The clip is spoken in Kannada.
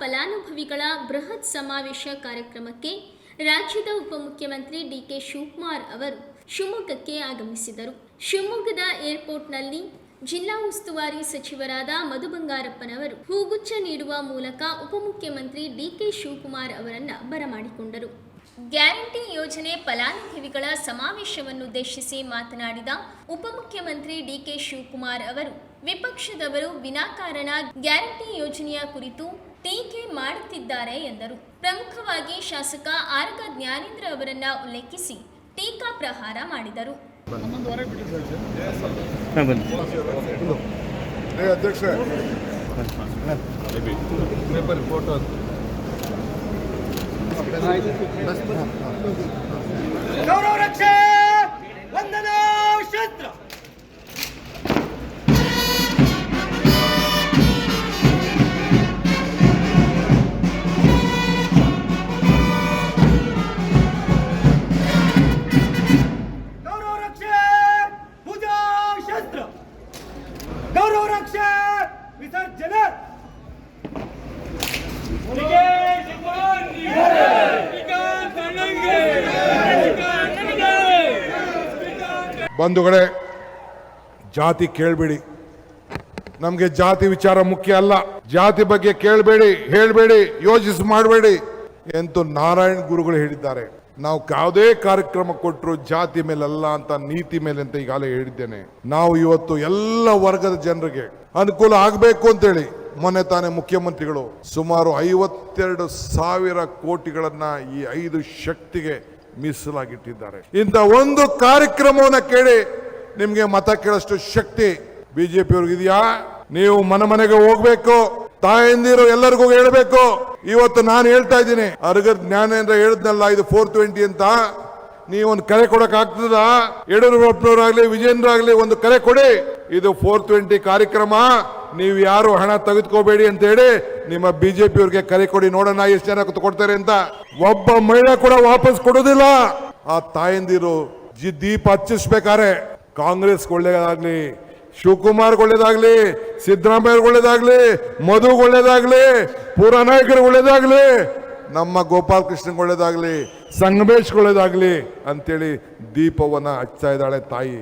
ಫಲಾನುಭವಿಗಳ ಬೃಹತ್ ಸಮಾವೇಶ ಕಾರ್ಯಕ್ರಮಕ್ಕೆ ರಾಜ್ಯದ ಉಪಮುಖ್ಯಮಂತ್ರಿ ಡಿಕೆ ಶಿವಕುಮಾರ್ ಅವರು ಶಿವಮೊಗ್ಗಕ್ಕೆ ಆಗಮಿಸಿದರು. ಶಿವಮೊಗ್ಗದ ಏರ್ಪೋರ್ಟ್ನಲ್ಲಿ ಜಿಲ್ಲಾ ಉಸ್ತುವಾರಿ ಸಚಿವರಾದ ಮಧು ಬಂಗಾರಪ್ಪನವರು ಹೂಗುಚ್ಛ ನೀಡುವ ಮೂಲಕ ಉಪಮುಖ್ಯಮಂತ್ರಿ ಡಿಕೆ ಶಿವಕುಮಾರ್ ಅವರನ್ನು ಬರಮಾಡಿಕೊಂಡರು. ಗ್ಯಾರಂಟಿ ಯೋಜನೆ ಫಲಾನುಭವಿಗಳ ಸಮಾವೇಶವನ್ನುದ್ದೇಶಿಸಿ ಮಾತನಾಡಿದ ಉಪಮುಖ್ಯಮಂತ್ರಿ ಡಿಕೆ ಶಿವಕುಮಾರ್ ಅವರು ವಿಪಕ್ಷದವರು ವಿನಾಕಾರಣ ಗ್ಯಾರಂಟಿ ಯೋಜನೆಯ ಕುರಿತು ಟೀಕೆ ಮಾಡುತ್ತಿದ್ದಾರೆ ಎಂದರು. ಪ್ರಮುಖವಾಗಿ ಶಾಸಕ ಆರಗ ಜ್ಞಾನೇಂದ್ರ ಅವರನ್ನ ಉಲ್ಲೇಖಿಸಿ ಟೀಕಾ ಪ್ರಹಾರ ಮಾಡಿದರು. ಅಧ್ಯಕ್ಷ ಫೋಟೋ ಗೌರವ ರಕ್ಷೆ ವಂದನಾ ಶಸ್ತ್ರ ಗೌರವ ರಕ್ಷೆ ಭುಜಾ ಶಸ್ತ್ರ ಗೌರವ ಬಂಧುಗಳೇ, ಜಾತಿ ಕೇಳಬೇಡಿ. ನಮಗೆ ಜಾತಿ ವಿಚಾರ ಮುಖ್ಯ ಅಲ್ಲ. ಜಾತಿ ಬಗ್ಗೆ ಕೇಳಬೇಡಿ, ಹೇಳಬೇಡಿ, ಯೋಚಿಸಿ ಮಾಡಬೇಡಿ ಎಂದು ನಾರಾಯಣ್ ಗುರುಗಳು ಹೇಳಿದ್ದಾರೆ. ನಾವು ಯಾವುದೇ ಕಾರ್ಯಕ್ರಮ ಕೊಟ್ಟರು ಜಾತಿ ಮೇಲಲ್ಲ ಅಂತ, ನೀತಿ ಮೇಲೆ ಅಂತ ಈಗಾಗಲೇ ಹೇಳಿದ್ದೇನೆ. ನಾವು ಇವತ್ತು ಎಲ್ಲ ವರ್ಗದ ಜನರಿಗೆ ಅನುಕೂಲ ಆಗಬೇಕು ಅಂತೇಳಿ ಮೊನ್ನೆ ತಾನೇ ಮುಖ್ಯಮಂತ್ರಿಗಳು ಸುಮಾರು ಐವತ್ತೆರಡು ಸಾವಿರ ಕೋಟಿಗಳನ್ನು ಈ ಐದು ಶಕ್ತಿಗೆ ಮೀಸಲಾಗಿಟ್ಟಿದ್ದಾರೆ. ಇಂಥ ಒಂದು ಕಾರ್ಯಕ್ರಮವನ್ನು ಕೇಳಿ ನಿಮಗೆ ಮತ ಕೇಳಷ್ಟು ಶಕ್ತಿ ಬಿಜೆಪಿ ಇದೆಯಾ? ನೀವು ಮನೆ ಮನೆಗೆ ಹೋಗ್ಬೇಕು, ತಾಯಂದಿರು ಎಲ್ಲರಿಗೂ ಹೇಳ್ಬೇಕು. ಇವತ್ತು ನಾನು ಹೇಳ್ತಾ ಇದ್ದೀನಿ ಅರ್ಗ ಜ್ಞಾನೇಂದ್ರ ಹೇಳಿದ್ನಲ್ಲ, ಇದು ಫೋರ್ ಟ್ವೆಂಟಿ ಅಂತ. ನೀವೊಂದು ಕರೆ ಕೊಡಕ್ ಆಗ್ತದ? ಯಡಿಯೂರಪ್ಪನವರಾಗ್ಲಿ ವಿಜೇಂದ್ರ ಆಗ್ಲಿ ಒಂದು ಕರೆ ಕೊಡಿ. ಇದು ಫೋರ್ ಟ್ವೆಂಟಿ ಕಾರ್ಯಕ್ರಮ, ನೀವು ಯಾರು ಹಣ ತೆಗೆದುಕೋಬೇಡಿ ಅಂತ ಹೇಳಿ ನಿಮ್ಮ ಬಿಜೆಪಿ ಅವ್ರಿಗೆ ಕರೆ ಕೊಡಿ, ನೋಡೋಣ ಎಷ್ಟು ಜನ ಕೊಡ್ತಾರೆ ಅಂತ. ಒಬ್ಬ ಮಹಿಳೆ ಕೂಡ ವಾಪಸ್ ಕೊಡೋದಿಲ್ಲ. ಆ ತಾಯಂದಿರು ಜಿ ದೀಪ ಹಚ್ಚಿಸ್ಬೇಕಾರೆ. ಕಾಂಗ್ರೆಸ್ ಒಳ್ಳೇದಾಗ್ಲಿ ಶಿವಕುಮಾರ್ ಒಳ್ಳೇದಾಗ್ಲಿ ಸಿದ್ದರಾಮಯ್ಯ ಒಳ್ಳೇದಾಗ್ಲಿ ಮಧು ಒಳ್ಳೇದಾಗ್ಲಿ ಪೂರ ನಾಯಕರು ಒಳ್ಳೇದಾಗ್ಲಿ, ನಮ್ಮ ಗೋಪಾಲ್ ಕೃಷ್ಣ ಒಳ್ಳೇದಾಗ್ಲಿ ಸಂಗಮೇಶ್ ಒಳ್ಳೇದಾಗ್ಲಿ ಅಂತೇಳಿ ದೀಪವನ್ನ ಹಚ್ಚಾ ಇದ್ದಾಳೆ ತಾಯಿ.